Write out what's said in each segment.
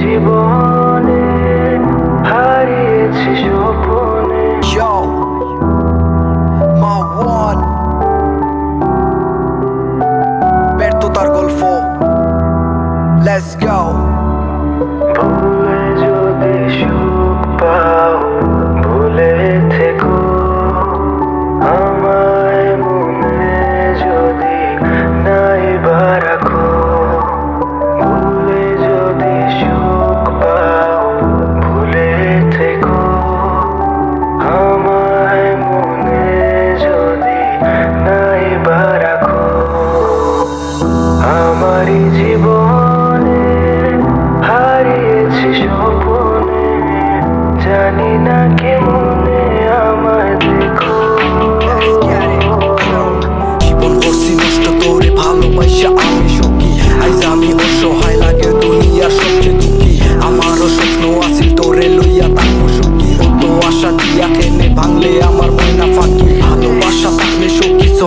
জীবনে হারিয়েছি স্বপনে। Yo, my one ব্যর্থতার গল্প Let's go. ভুলে যদি সুখ আমারই জীবনে হারিয়েছি সপনে জানি না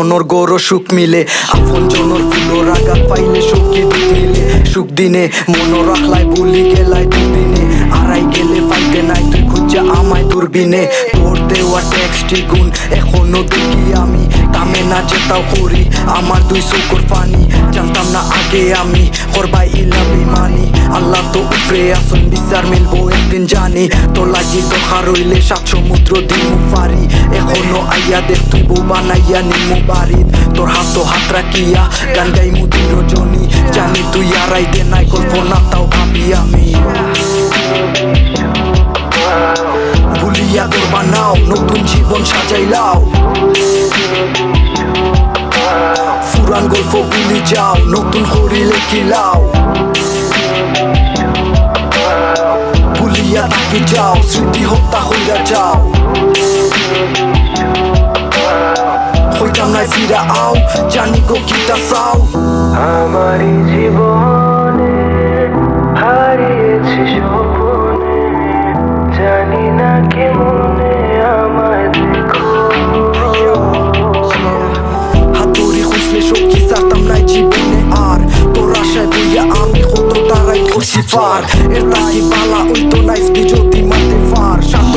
সনর গৌর সুখ মিলে, আপন জনর ফুলোর আঘাত পাইলে সখী মিলে। সুখ দিনে মন রাখলাই বলি গেলাই দুদিনে। আড়াই গেলে পাইতে নাই, তুই খুঁজা আমায় দূরবীনে। তোর দেওয়া টেক্সটি গুণ এখনও দেখি আমি। কামে না যেতাও করি, আমার দুই চোখর পানি। জানতাম না আগে আমি, করবাই ইলা বিমানি আল্লাহ তো উপরে আসন বিচার মিলবো একদিন জানি তো লাগি দোকার রইলে সাত সমুদ্র দিমু পারি এখনও আইয়া দেখ তুই বউ বানাইয়া নিমু বাড়িত তোর হাত তো হাত রাখিয়া গান গাইমু দিন রজনী জানি। তুই আড়াই দে নাই কল্পনা তাও ভাবি আমি। ভুলিয়া তোর বানাও নতুন জীবন সাজাইলাও ফুরান গল্প ভুলি যাও, নতুন করিলে খিলাও থাকি যাও স্মৃতি হত্যা হইয়া যাও হইতাম নাই ফিরা আও জানি গো কিতা চাও আমারই ফার। এর তাই বালা ওই তো নাইস বিজুতি মারতে ফার। শান্ত